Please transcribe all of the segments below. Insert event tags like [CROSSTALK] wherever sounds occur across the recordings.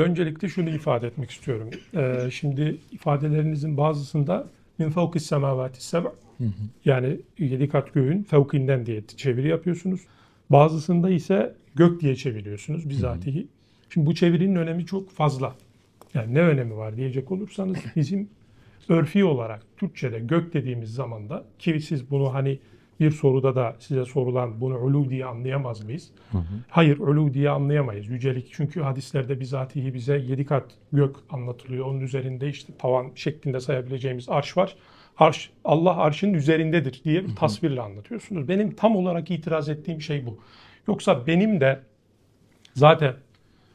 Öncelikle şunu ifade etmek istiyorum. Ee, şimdi ifadelerinizin bazısında min fevkis semavati seb' yani yedi kat göğün fevkinden diye çeviri yapıyorsunuz. Bazısında ise gök diye çeviriyorsunuz bizatihi. Şimdi bu çevirinin önemi çok fazla. Yani ne önemi var diyecek olursanız bizim örfi olarak Türkçe'de gök dediğimiz zaman da ki siz bunu hani bir soruda da size sorulan bunu ulu diye anlayamaz mıyız? Hayır ulu diye anlayamayız. Yücelik çünkü hadislerde bizatihi bize yedi kat gök anlatılıyor. Onun üzerinde işte tavan şeklinde sayabileceğimiz arş var. Arş, Allah arşın üzerindedir diye bir tasvirle anlatıyorsunuz. Benim tam olarak itiraz ettiğim şey bu. Yoksa benim de zaten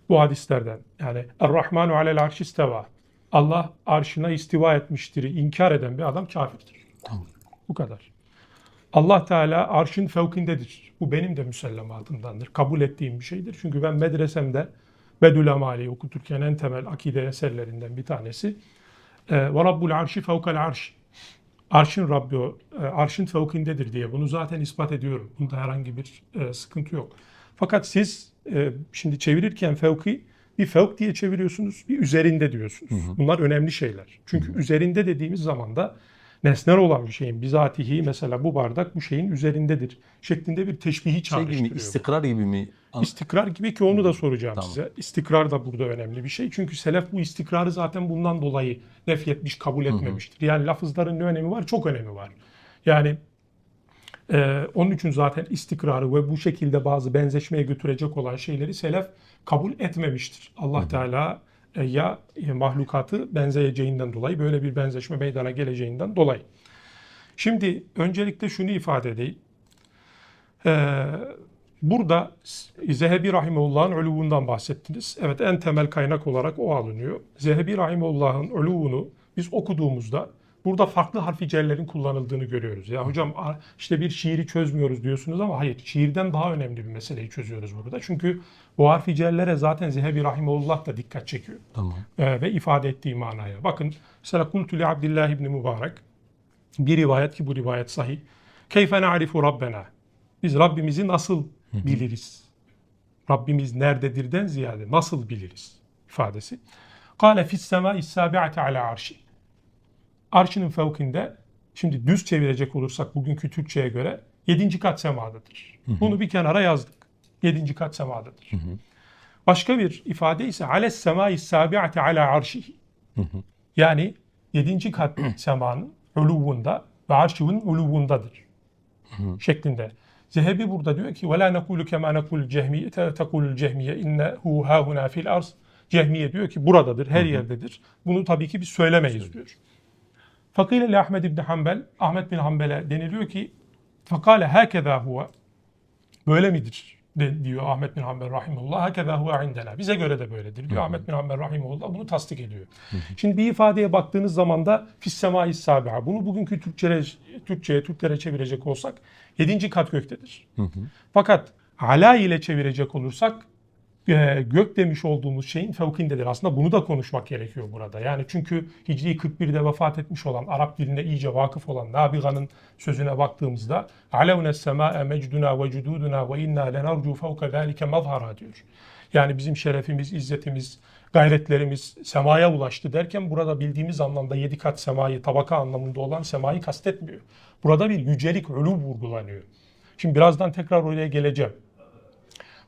bu hadislerden yani Er-Rahmanu alel arş isteva. Allah arşına istiva etmiştir. inkar eden bir adam kafirdir. Tamam. Bu kadar. Allah Teala arşın fevkindedir. Bu benim de müsellematımdandır. Kabul ettiğim bir şeydir. Çünkü ben medresemde Bedül Amali okuturken en temel akide eserlerinden bir tanesi. e, Ve Rabbul arşi fevkel arş. Arşın Rabbi o, e, arşın fevkindedir diye bunu zaten ispat ediyorum. Bunda herhangi bir e, sıkıntı yok. Fakat siz şimdi çevirirken fevki bir fevk diye çeviriyorsunuz, bir üzerinde diyorsunuz. Bunlar önemli şeyler. Çünkü üzerinde dediğimiz zaman da nesnel olan bir şeyin bizatihi mesela bu bardak bu şeyin üzerindedir şeklinde bir teşbihi Şey çağrıştırıyor. gibi mi? istikrar gibi mi? İstikrar gibi ki onu da soracağım Tamam. size. İstikrar da burada önemli bir şey. Çünkü selef bu istikrarı zaten bundan dolayı nefyetmiş, kabul etmemiştir. Yani lafızların ne önemi var? Çok önemi var. Yani e, onun için zaten istikrarı ve bu şekilde bazı benzeşmeye götürecek olan şeyleri selef kabul etmemiştir. Allah Teala ya e, mahlukatı benzeyeceğinden dolayı böyle bir benzeşme meydana geleceğinden dolayı. Şimdi öncelikle şunu ifade edeyim. Ee, burada Zehebi Rahimullah'ın öluvundan bahsettiniz. Evet en temel kaynak olarak o alınıyor. Zehebi Rahimullah'ın öluvunu biz okuduğumuzda burada farklı harfi cerlerin kullanıldığını görüyoruz. Ya hocam işte bir şiiri çözmüyoruz diyorsunuz ama hayır şiirden daha önemli bir meseleyi çözüyoruz burada. Çünkü bu harfi cerlere zaten Zehebi Rahimullah da dikkat çekiyor Tamam. e, ve ifade ettiği manaya. Bakın mesela Kultu li Abdillah ibn Mübarek bir rivayet ki bu rivayet sahih. Keyfe na'rifu Rabbena. Biz Rabbimizi nasıl biliriz? Rabbimiz nerededirden ziyade nasıl biliriz ifadesi. Kale fis semâi sâbi'ate ala arşi Arşının fevkinde şimdi düz çevirecek olursak bugünkü Türkçe'ye göre yedinci kat semadadır. Bunu bir kenara yazdık. Yedinci kat semadadır. Başka bir ifade ise ales semai sabi'ati ala arşihi. Yani yedinci kat semanın uluvunda ve arşının uluvundadır. Şeklinde. Zehebi burada diyor ki وَلَا نَقُولُ كَمَا نَقُولُ الْجَهْمِيَ تَقُولُ الْجَهْمِيَ اِنَّهُ هَا هُنَا فِي الْاَرْضِ Cehmiye diyor ki buradadır, her yerdedir. Bunu tabii ki biz söylemeyiz diyor. Fakile li Ahmed İbni Hanbel, Ahmet bin Hanbel'e deniliyor ki fakale hakeza huve böyle midir de, diyor Ahmet bin Hanbel rahimullah. Hakeza huve indena. Bize göre de böyledir diyor. Ahmet bin Hanbel rahimullah bunu tasdik ediyor. Şimdi bir ifadeye baktığınız zaman da fis semai sabiha. Bunu bugünkü Türkçe'ye, Türkçe'ye, Türklere çevirecek olsak yedinci kat göktedir. Fakat ala ile çevirecek olursak e, gök demiş olduğumuz şeyin fevkindedir. Aslında bunu da konuşmak gerekiyor burada. Yani çünkü Hicri 41'de vefat etmiş olan, Arap diline iyice vakıf olan Nabiga'nın sözüne baktığımızda mecduna ve cududuna ve inna lenarcu fevke zâlike mazhara diyor. Yani bizim şerefimiz, izzetimiz, gayretlerimiz semaya ulaştı derken burada bildiğimiz anlamda yedi kat semayı, tabaka anlamında olan semayı kastetmiyor. Burada bir yücelik, ölü vurgulanıyor. Şimdi birazdan tekrar oraya geleceğim.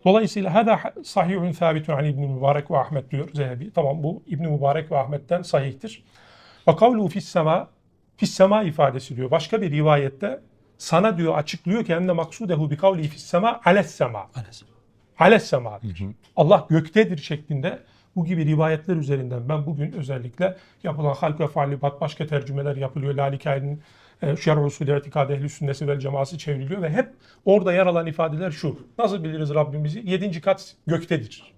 Dolayısıyla hada sahihun sabitun an İbn Mübarek ve Ahmet diyor Zehebi. Tamam bu İbn Mübarek ve Ahmet'ten sahihtir. Ve kavlu fis sema fis sema ifadesi diyor. Başka bir rivayette sana diyor açıklıyor ki de maksudehu bi kavli fis sema ales sema. Ales semadır. Allah göktedir şeklinde bu gibi rivayetler üzerinden ben bugün özellikle yapılan halk ve faalibat başka tercümeler yapılıyor. Lalikaye'nin e, Şerh usulü itikad ehli sünnesi vel cemaası çevriliyor ve hep orada yer alan ifadeler şu. Nasıl biliriz Rabbimizi? Yedinci kat göktedir.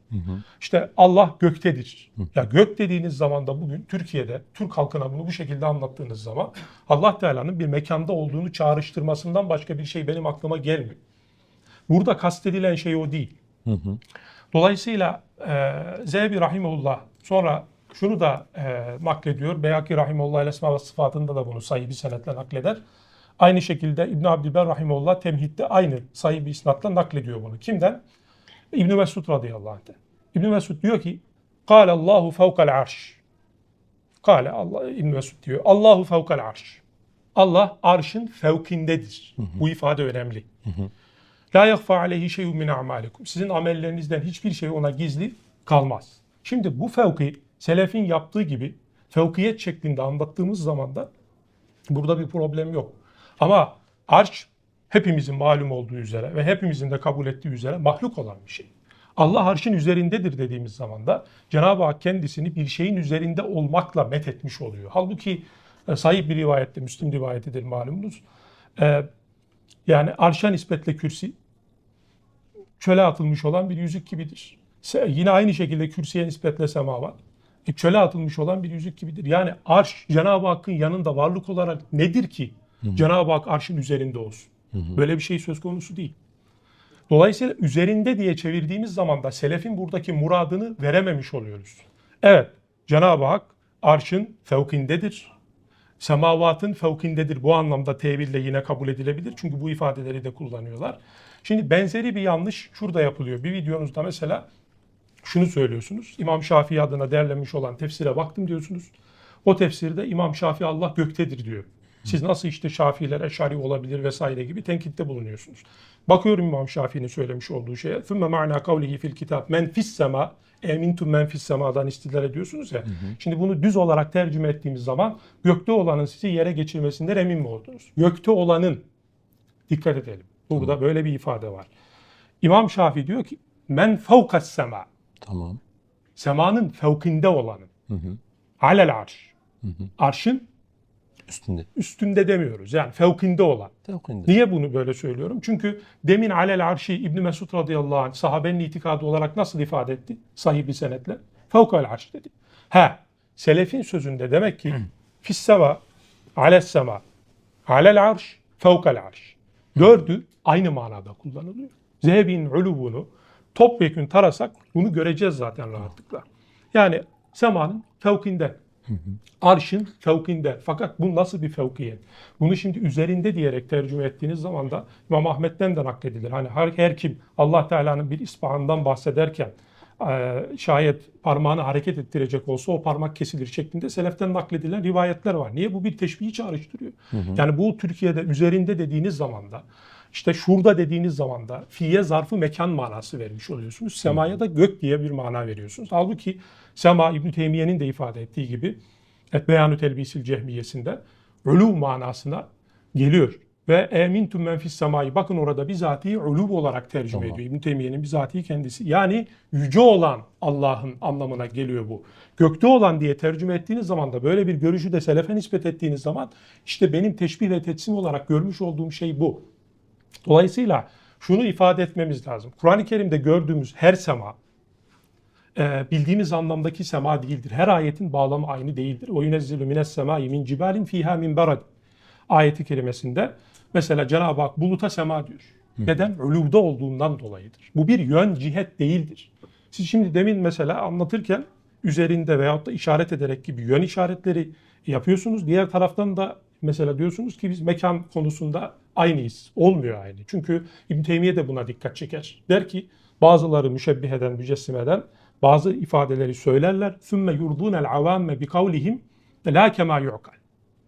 İşte Allah göktedir. Ya gök dediğiniz zaman da bugün Türkiye'de Türk halkına bunu bu şekilde anlattığınız zaman Allah Teala'nın bir mekanda olduğunu çağrıştırmasından başka bir şey benim aklıma gelmiyor. Burada kastedilen şey o değil. Dolayısıyla e, Zehebi Rahimullah sonra şunu da e, naklediyor. Beyaki Rahimullah Esma ve Sıfatında da bunu sayı bir senetle nakleder. Aynı şekilde İbn Abdülber Rahimullah Temhid'de aynı sayı bir isnatla naklediyor bunu. Kimden? İbn Mesud radıyallahu anh'ten. İbn Mesud diyor ki Kâle Allahu fevkal arş. Kâle Allah İbn Mesud diyor. Allahu fevkal arş. Allah arşın fevkindedir. Bu ifade önemli. La yakfa aleyhi şeyun min a'malikum. Sizin amellerinizden hiçbir şey ona gizli kalmaz. Şimdi bu fevki selefin yaptığı gibi fevkiyet şeklinde anlattığımız zaman da burada bir problem yok. Ama arş hepimizin malum olduğu üzere ve hepimizin de kabul ettiği üzere mahluk olan bir şey. Allah arşın üzerindedir dediğimiz zaman da Cenab-ı Hak kendisini bir şeyin üzerinde olmakla met etmiş oluyor. Halbuki e, sahih bir rivayette, Müslim rivayetidir malumunuz. E, yani arşa nispetle kürsi çöle atılmış olan bir yüzük gibidir. Yine aynı şekilde kürsüye nispetle sema var. E, çöle atılmış olan bir yüzük gibidir. Yani arş Cenab-ı Hakk'ın yanında varlık olarak nedir ki Cenab-ı Hak arşın üzerinde olsun? Böyle bir şey söz konusu değil. Dolayısıyla üzerinde diye çevirdiğimiz zaman da selefin buradaki muradını verememiş oluyoruz. Evet, Cenab-ı Hak arşın fevkindedir. Semavatın fevkindedir. Bu anlamda teville yine kabul edilebilir. Çünkü bu ifadeleri de kullanıyorlar. Şimdi benzeri bir yanlış şurada yapılıyor. Bir videonuzda mesela şunu söylüyorsunuz. İmam Şafii adına derlenmiş olan tefsire baktım diyorsunuz. O tefsirde İmam Şafii Allah göktedir diyor. Siz nasıl işte Şafiiler eşari olabilir vesaire gibi tenkitte bulunuyorsunuz. Bakıyorum İmam Şafii'nin söylemiş olduğu şeye. Fümme ma'na kavlihi fil kitap men fis sema emintum men fis semadan istidlal ediyorsunuz ya. Hı hı. Şimdi bunu düz olarak tercüme ettiğimiz zaman gökte olanın sizi yere geçirmesinden emin mi oldunuz? Gökte olanın dikkat edelim. Burada hı. böyle bir ifade var. İmam Şafii diyor ki men fevkas sema Tamam. semanın fevkinde olanın. Hı hı. Alel arş. Arşın Üstünde. üstünde demiyoruz. Yani fevkinde olan. Tevkinde. Niye bunu böyle söylüyorum? Çünkü demin alel arşi İbn Mesud radıyallahu anh sahabenin itikadı olarak nasıl ifade etti? Sahih bir senetle. Fevkal arş dedi. Ha, selefin sözünde demek ki [CLEARS THROAT] fis sema, ales sema, alel arş, fevkal arş. Dördü aynı manada kullanılıyor. Zehebin ulubunu topyekün tarasak bunu göreceğiz zaten rahatlıkla. Yani semanın fevkinde. Arşın fevkinde. Fakat bu nasıl bir fevkiyet? Bunu şimdi üzerinde diyerek tercüme ettiğiniz zaman da İmam Ahmet'ten de nakledilir. Hani her, her kim Allah Teala'nın bir ispahandan bahsederken e, şayet parmağını hareket ettirecek olsa o parmak kesilir şeklinde seleften nakledilen rivayetler var. Niye? Bu bir teşbihi çağrıştırıyor. Yani bu Türkiye'de üzerinde dediğiniz zaman da işte şurada dediğiniz zaman da fiye zarfı mekan manası vermiş oluyorsunuz. Semaya da gök diye bir mana veriyorsunuz. Halbuki sema İbn Teymiye'nin de ifade ettiği gibi beyanü telbisil cehmiyesinde ulu manasına geliyor. Ve emintum men fis semayı bakın orada bizatihi ulub olarak tercüme Tamam. ediyor. İbn Teymiye'nin bizatihi kendisi. Yani yüce olan Allah'ın anlamına geliyor bu. Gökte olan diye tercüme ettiğiniz zaman da böyle bir görüşü de selefe nispet ettiğiniz zaman işte benim teşbih ve tetsim olarak görmüş olduğum şey bu. Dolayısıyla şunu ifade etmemiz lazım. Kur'an-ı Kerim'de gördüğümüz her sema e, bildiğimiz anlamdaki sema değildir. Her ayetin bağlamı aynı değildir. O yunezzilu mines semai min cibalin fiha min berad ayeti kerimesinde mesela Cenab-ı Hak buluta sema diyor. Neden? Uluvda olduğundan dolayıdır. Bu bir yön cihet değildir. Siz şimdi demin mesela anlatırken üzerinde veyahut da işaret ederek gibi yön işaretleri yapıyorsunuz. Diğer taraftan da mesela diyorsunuz ki biz mekan konusunda aynıyız. Olmuyor aynı. Çünkü İbn Teymiye de buna dikkat çeker. Der ki bazıları müşebbih eden, mücessim eden bazı ifadeleri söylerler. Sümme yurdunel avamme bi kavlihim la kema yu'kal.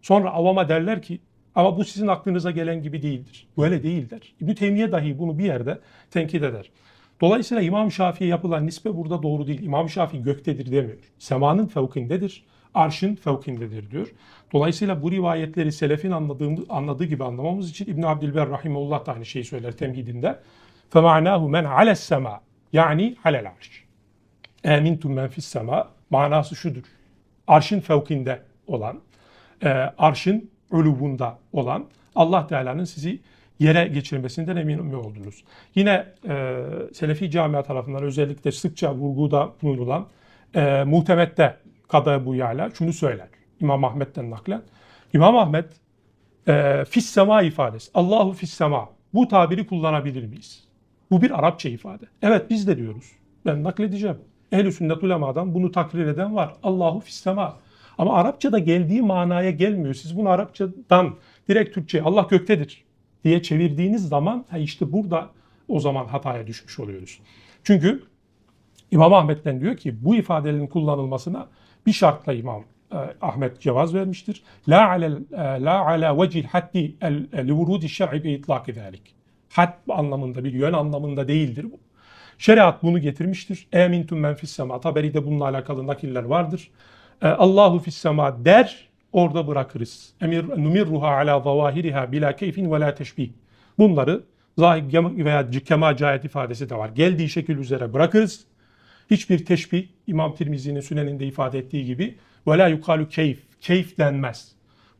Sonra avama derler ki ama bu sizin aklınıza gelen gibi değildir. Böyle değil der. İbn Teymiye dahi bunu bir yerde tenkit eder. Dolayısıyla İmam Şafii'ye yapılan nispe burada doğru değil. İmam Şafii göktedir demiyor. Semanın fevkindedir arşın fevkindedir diyor. Dolayısıyla bu rivayetleri selefin anladığımız, anladığı gibi anlamamız için İbn Abdülber Rahimullah da aynı şeyi söyler temhidinde. فَمَعْنَاهُ مَنْ عَلَى السَّمَا Yani alel arş. Emintum men fis sema manası şudur. Arşın fevkinde olan, e, arşın ölubunda olan Allah Teala'nın sizi yere geçirmesinden emin mi oldunuz? Yine e, Selefi camia tarafından özellikle sıkça vurguda bulunulan e, muhtemette Kada bu yala şunu söyler. İmam Ahmet'ten naklen. İmam Ahmet e, fis sema ifadesi. Allahu fis sema. Bu tabiri kullanabilir miyiz? Bu bir Arapça ifade. Evet biz de diyoruz. Ben nakledeceğim. Ehl-i sünnet ulemadan bunu takrir eden var. Allahu fis sema. Ama Arapçada geldiği manaya gelmiyor. Siz bunu Arapçadan direkt Türkçe Allah göktedir diye çevirdiğiniz zaman işte burada o zaman hataya düşmüş oluyoruz. Çünkü İmam Ahmet'ten diyor ki bu ifadelerin kullanılmasına bir şartla İmam e, Ahmet cevaz vermiştir. La ala e, la ala vecil haddi li vurudi şer'i bi itlak zalik. Had anlamında bir yön anlamında değildir bu. Şeriat bunu getirmiştir. Emintum men fis sema. Taberi'de bununla alakalı nakiller vardır. E, Allahu fis sema der orada bırakırız. Emir numirruha ala zavahiriha bila keyfin ve la teşbih. Bunları zahir veya kema cayet ifadesi de var. Geldiği şekil üzere bırakırız. Hiçbir teşbih İmam Tirmizi'nin süneninde ifade ettiği gibi la yukalu keyf. Keyf denmez.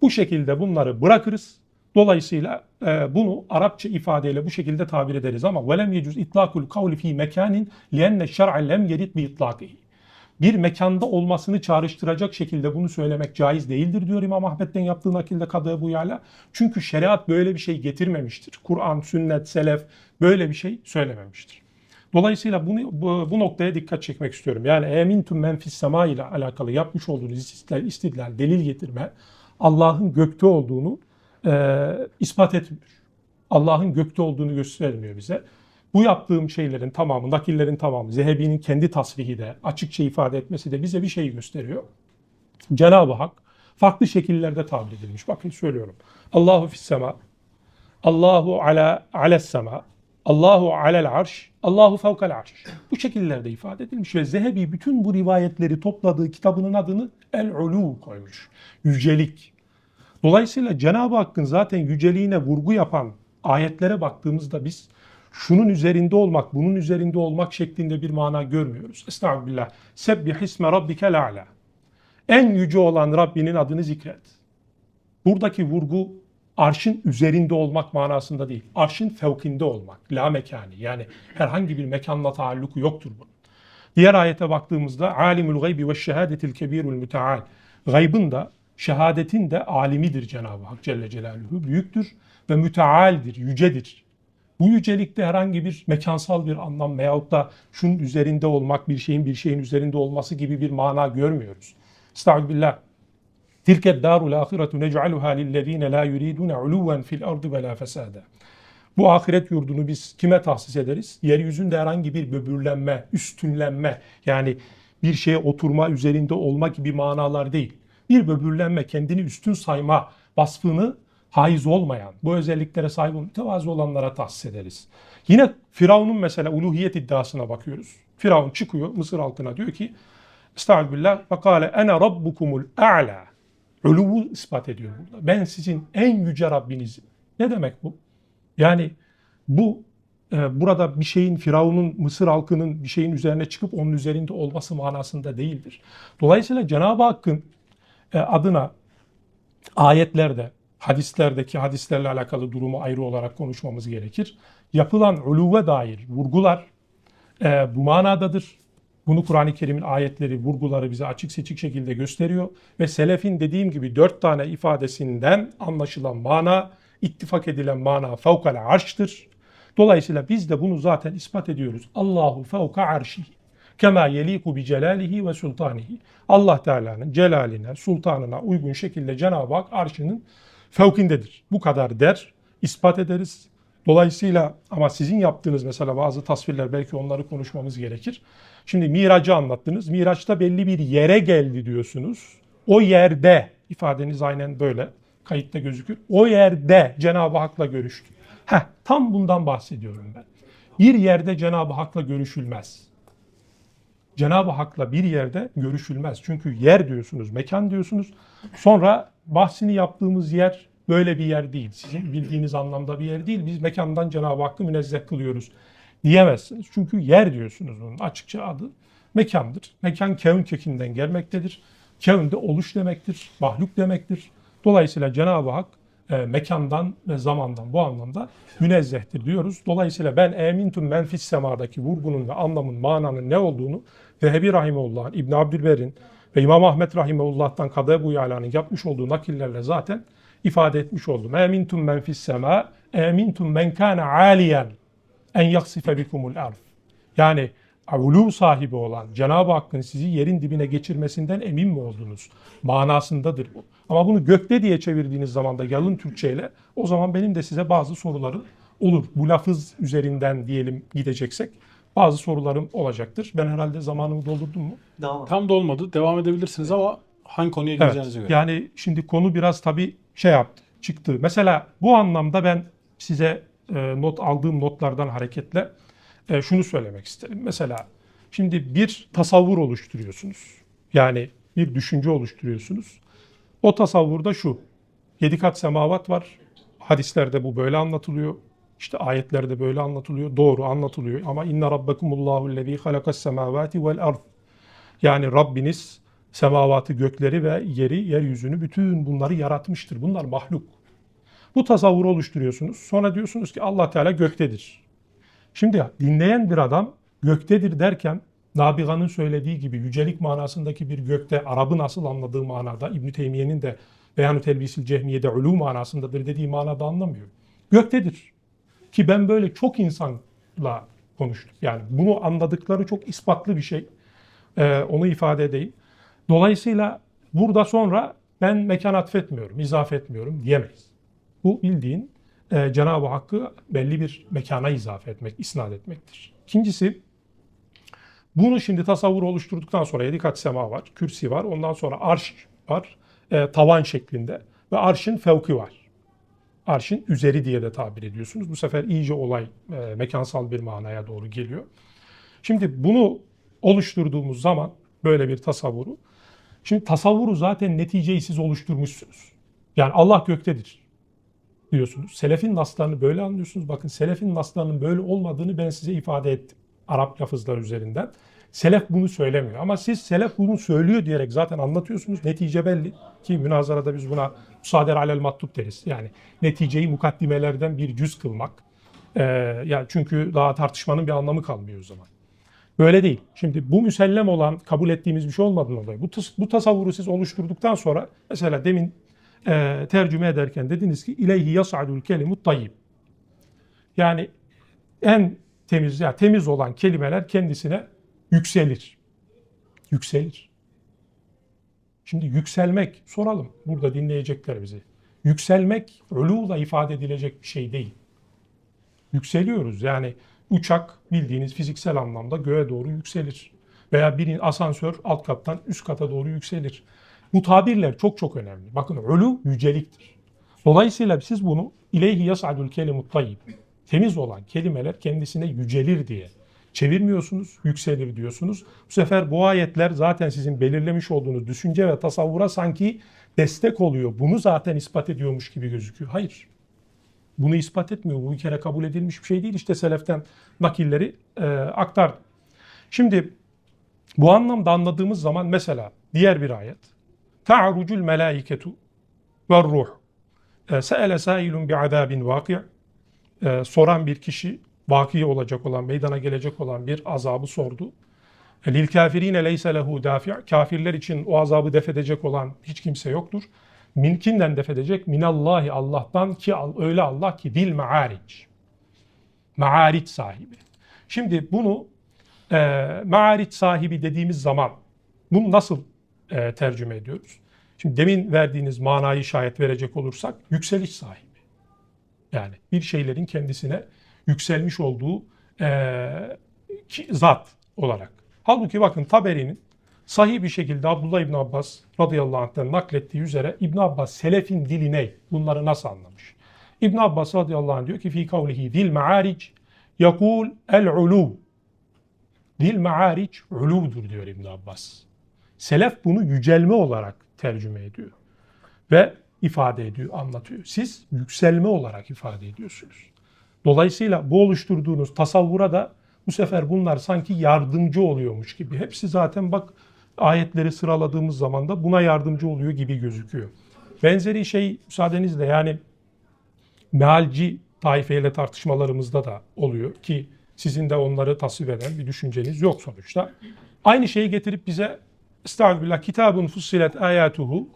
Bu şekilde bunları bırakırız. Dolayısıyla e, bunu Arapça ifadeyle bu şekilde tabir ederiz ama yecuz itlakul kavli fi mekanin lienne şer'a lem yerid bi itlakihi. Bir mekanda olmasını çağrıştıracak şekilde bunu söylemek caiz değildir diyor İmam Ahmet'ten yaptığı nakilde Kadı bu yala. Çünkü şeriat böyle bir şey getirmemiştir. Kur'an, sünnet, selef böyle bir şey söylememiştir. Dolayısıyla bunu, bu, bu noktaya dikkat çekmek istiyorum. Yani emintum menfis sema ile alakalı yapmış olduğunuz istidlal, istidlal delil getirme Allah'ın gökte olduğunu e, ispat etmiyor. Allah'ın gökte olduğunu göstermiyor bize. Bu yaptığım şeylerin tamamı, nakillerin tamamı, Zehebi'nin kendi tasrihi de, açıkça ifade etmesi de bize bir şey gösteriyor. Cenab-ı Hak farklı şekillerde tabir edilmiş. Bakın söylüyorum. Allahu fis sema, Allahu ala ales sema, Allahu alel arş, Allahu fevkal arş. Bu şekillerde ifade edilmiş ve Zehebi bütün bu rivayetleri topladığı kitabının adını El-Ulu koymuş. Yücelik. Dolayısıyla Cenab-ı Hakk'ın zaten yüceliğine vurgu yapan ayetlere baktığımızda biz şunun üzerinde olmak, bunun üzerinde olmak şeklinde bir mana görmüyoruz. Estağfirullah. Sebbih isme rabbike la'la. En yüce olan Rabbinin adını zikret. Buradaki vurgu arşın üzerinde olmak manasında değil. Arşın fevkinde olmak. La mekani. Yani herhangi bir mekanla taalluku yoktur bunun. Diğer ayete baktığımızda alimul gaybi ve şehadetil kebirul müteal. Gaybın da şehadetin de alimidir Cenab-ı Hak Celle Celaluhu. Büyüktür ve mütealdir, yücedir. Bu yücelikte herhangi bir mekansal bir anlam veyahut da şunun üzerinde olmak, bir şeyin bir şeyin üzerinde olması gibi bir mana görmüyoruz. Estağfirullah. Tilke darul ahiretu nec'aluha lillezine la yuridune uluven fil ardı ve la fesada. Bu ahiret yurdunu biz kime tahsis ederiz? Yeryüzünde herhangi bir böbürlenme, üstünlenme yani bir şeye oturma, üzerinde olma gibi manalar değil. Bir böbürlenme, kendini üstün sayma vasfını haiz olmayan, bu özelliklere sahip mütevazı olanlara tahsis ederiz. Yine Firavun'un mesela uluhiyet iddiasına bakıyoruz. Firavun çıkıyor Mısır halkına diyor ki Estağfirullah fekale ene rabbukumul a'la. Uluvu ispat ediyor burada. Ben sizin en yüce Rabbinizim. Ne demek bu? Yani bu e, burada bir şeyin Firavun'un Mısır halkının bir şeyin üzerine çıkıp onun üzerinde olması manasında değildir. Dolayısıyla Cenab-ı Hakk'ın e, adına ayetlerde hadislerdeki hadislerle alakalı durumu ayrı olarak konuşmamız gerekir. Yapılan uluve dair vurgular e, bu manadadır. Bunu Kur'an-ı Kerim'in ayetleri, vurguları bize açık seçik şekilde gösteriyor. Ve selefin dediğim gibi dört tane ifadesinden anlaşılan mana, ittifak edilen mana fevkale arştır. Dolayısıyla biz de bunu zaten ispat ediyoruz. Allahu fevka arşihi. Kema yeliku bi celalihi ve sultanihi. Allah Teala'nın celaline, sultanına uygun şekilde Cenab-ı Hak arşının fevkindedir. Bu kadar der, ispat ederiz. Dolayısıyla ama sizin yaptığınız mesela bazı tasvirler belki onları konuşmamız gerekir. Şimdi miracı anlattınız. Miraçta belli bir yere geldi diyorsunuz. O yerde ifadeniz aynen böyle kayıtta gözükür. O yerde Cenab-ı Hak'la görüştü. Heh, tam bundan bahsediyorum ben. Bir yerde Cenab-ı Hak'la görüşülmez. Cenab-ı Hak'la bir yerde görüşülmez. Çünkü yer diyorsunuz, mekan diyorsunuz. Sonra bahsini yaptığımız yer böyle bir yer değil. Sizin bildiğiniz anlamda bir yer değil. Biz mekandan Cenab-ı Hakk'ı münezzeh kılıyoruz diyemezsiniz. Çünkü yer diyorsunuz bunun açıkça adı mekandır. Mekan kevn kökünden gelmektedir. Kevn de oluş demektir, mahluk demektir. Dolayısıyla Cenab-ı Hak e, mekandan ve zamandan bu anlamda münezzehtir diyoruz. Dolayısıyla ben emintum menfis semadaki vurgunun ve anlamın, mananın ne olduğunu Zehebi Rahimeullah, İbn Abdülber'in ve İmam Ahmet Rahimehullah'tan Kadı Ebu Yala'nın yapmış olduğu nakillerle zaten ifade etmiş oldum. Emintum men fis sema, emintum men kana aliyen en yaksife bikumul arz. Yani ulu sahibi olan Cenab-ı Hakk'ın sizi yerin dibine geçirmesinden emin mi oldunuz? Manasındadır bu. Ama bunu gökte diye çevirdiğiniz zaman da yalın Türkçeyle o zaman benim de size bazı sorularım olur. Bu lafız üzerinden diyelim gideceksek bazı sorularım olacaktır. Ben herhalde zamanımı doldurdum mu? Devam. Tam da olmadı. Devam edebilirsiniz ama hangi konuya gireceğinize Evet. göre. Yani şimdi konu biraz tabii şey yaptı, çıktı. Mesela bu anlamda ben size e, not aldığım notlardan hareketle e, şunu söylemek isterim. Mesela şimdi bir tasavvur oluşturuyorsunuz. Yani bir düşünce oluşturuyorsunuz. O tasavvurda şu. Yedi kat semavat var. Hadislerde bu böyle anlatılıyor. İşte ayetlerde böyle anlatılıyor. Doğru anlatılıyor. Ama inna rabbekumullahu lezî halakas semavati vel ard. Yani Rabbiniz semavatı, gökleri ve yeri, yeryüzünü bütün bunları yaratmıştır. Bunlar mahluk. Bu tasavvuru oluşturuyorsunuz. Sonra diyorsunuz ki Allah Teala göktedir. Şimdi dinleyen bir adam göktedir derken Nabiga'nın söylediği gibi yücelik manasındaki bir gökte Arap'ın asıl anladığı manada İbn Teymiye'nin de Beyan-ı Telbisil Cehmiye'de ulu manasındadır dediği manada anlamıyor. Göktedir. Ki ben böyle çok insanla konuştum. Yani bunu anladıkları çok ispatlı bir şey. Ee, onu ifade edeyim. Dolayısıyla burada sonra ben mekan atfetmiyorum, izafe etmiyorum diyemeyiz. Bu bildiğin e, Cenab-ı Hakk'ı belli bir mekana izafe etmek, isnat etmektir. İkincisi, bunu şimdi tasavvur oluşturduktan sonra yedi kat sema var, kürsi var, ondan sonra arş var, e, tavan şeklinde ve arşın fevki var. Arşın üzeri diye de tabir ediyorsunuz. Bu sefer iyice olay e, mekansal bir manaya doğru geliyor. Şimdi bunu oluşturduğumuz zaman böyle bir tasavvuru, şimdi tasavvuru zaten neticeyi siz oluşturmuşsunuz. Yani Allah göktedir diyorsunuz. Selefin naslarını böyle anlıyorsunuz. Bakın selefin naslarının böyle olmadığını ben size ifade ettim. Arap lafızlar üzerinden. Selef bunu söylemiyor. Ama siz selef bunu söylüyor diyerek zaten anlatıyorsunuz. Netice belli. Ki münazarada biz buna musader alel matlub deriz. Yani neticeyi mukaddimelerden bir cüz kılmak. Ee, yani çünkü daha tartışmanın bir anlamı kalmıyor o zaman. Böyle değil. Şimdi bu müsellem olan, kabul ettiğimiz bir şey olmadığından dolayı bu, tas- bu tasavvuru siz oluşturduktan sonra mesela demin e, tercüme ederken dediniz ki ileyhi yas'adul kelimut tayyib. Yani en temiz, ya temiz olan kelimeler kendisine yükselir. Yükselir. Şimdi yükselmek, soralım burada dinleyecekler bizi. Yükselmek uluyla ifade edilecek bir şey değil. Yükseliyoruz yani uçak bildiğiniz fiziksel anlamda göğe doğru yükselir. Veya bir asansör alt kattan üst kata doğru yükselir. Bu tabirler çok çok önemli. Bakın ulu yüceliktir. Dolayısıyla siz bunu ileyhi yas'adul kelimut tayyib. Temiz olan kelimeler kendisine yücelir diye çevirmiyorsunuz, yükselir diyorsunuz. Bu sefer bu ayetler zaten sizin belirlemiş olduğunuz düşünce ve tasavvura sanki destek oluyor. Bunu zaten ispat ediyormuş gibi gözüküyor. Hayır. Bunu ispat etmiyor. Bu bir kere kabul edilmiş bir şey değil. İşte seleften nakilleri e, aktar. Şimdi bu anlamda anladığımız zaman mesela diğer bir ayet. Ta'rucul melaiketu ve ruh. E, Se'ele sailun bi'azabin vaki' e, soran bir kişi vaki olacak olan, meydana gelecek olan bir azabı sordu. E, Lil kafirine leyse lehu dafi' Kafirler için o azabı def edecek olan hiç kimse yoktur. Minkinden def edecek? Minallahi Allah'tan ki öyle Allah ki dil maaric. Maaric sahibi. Şimdi bunu e, maaric sahibi dediğimiz zaman bunu nasıl e, tercüme ediyoruz? Şimdi demin verdiğiniz manayı şayet verecek olursak yükseliş sahibi. Yani bir şeylerin kendisine yükselmiş olduğu e, ki- zat olarak. Halbuki bakın Taberi'nin sahih bir şekilde Abdullah İbn Abbas radıyallahu anh'ten naklettiği üzere İbn Abbas selefin dili ne? Bunları nasıl anlamış? İbn Abbas radıyallahu anh diyor ki fi kavlihi dil maaric yakul el ulu. Dil maaric uludur diyor İbn Abbas. Selef bunu yücelme olarak tercüme ediyor ve ifade ediyor, anlatıyor. Siz yükselme olarak ifade ediyorsunuz. Dolayısıyla bu oluşturduğunuz tasavvura da bu sefer bunlar sanki yardımcı oluyormuş gibi. Hepsi zaten bak ayetleri sıraladığımız zaman da buna yardımcı oluyor gibi gözüküyor. Benzeri şey müsaadenizle yani mealci taifeyle tartışmalarımızda da oluyor ki sizin de onları tasvip eden bir düşünceniz yok sonuçta. Aynı şeyi getirip bize Estağfirullah kitabun fussilet ayatuhu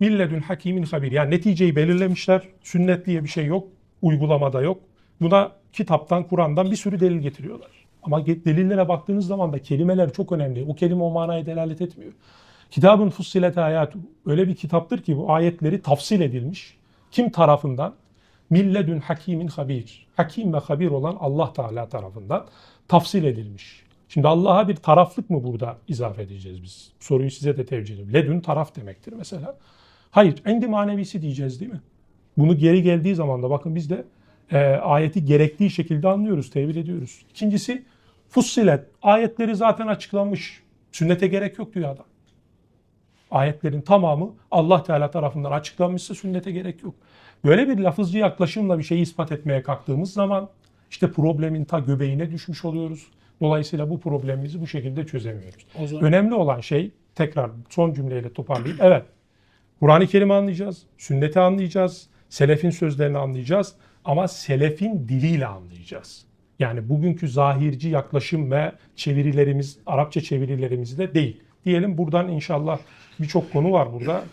milledün hakimin habir. Yani neticeyi belirlemişler. Sünnet diye bir şey yok. Uygulamada yok. Buna kitaptan, Kur'an'dan bir sürü delil getiriyorlar. Ama delillere baktığınız zaman da kelimeler çok önemli. O kelime o manaya delalet etmiyor. Kitabın fussilet ayatu öyle bir kitaptır ki bu ayetleri tafsil edilmiş. Kim tarafından? Milledün hakimin habir. Hakim ve habir olan Allah Teala tarafından tafsil edilmiş. Şimdi Allah'a bir taraflık mı burada izafe edeceğiz biz? Soruyu size de tevcih ediyorum. Ledün taraf demektir mesela. Hayır, endi manevisi diyeceğiz değil mi? Bunu geri geldiği zaman da bakın biz de e, ayeti gerektiği şekilde anlıyoruz, tevil ediyoruz. İkincisi fussilet. Ayetleri zaten açıklanmış. Sünnete gerek yok diyor adam. Ayetlerin tamamı Allah Teala tarafından açıklanmışsa sünnete gerek yok. Böyle bir lafızcı yaklaşımla bir şeyi ispat etmeye kalktığımız zaman işte problemin ta göbeğine düşmüş oluyoruz. Dolayısıyla bu problemimizi bu şekilde çözemiyoruz. O zaman Önemli olan şey tekrar son cümleyle toparlayayım. Evet. Kur'an-ı Kerim'i anlayacağız, sünneti anlayacağız, selefin sözlerini anlayacağız ama selefin diliyle anlayacağız. Yani bugünkü zahirci yaklaşım ve çevirilerimiz, Arapça çevirilerimiz de değil. Diyelim buradan inşallah birçok konu var burada.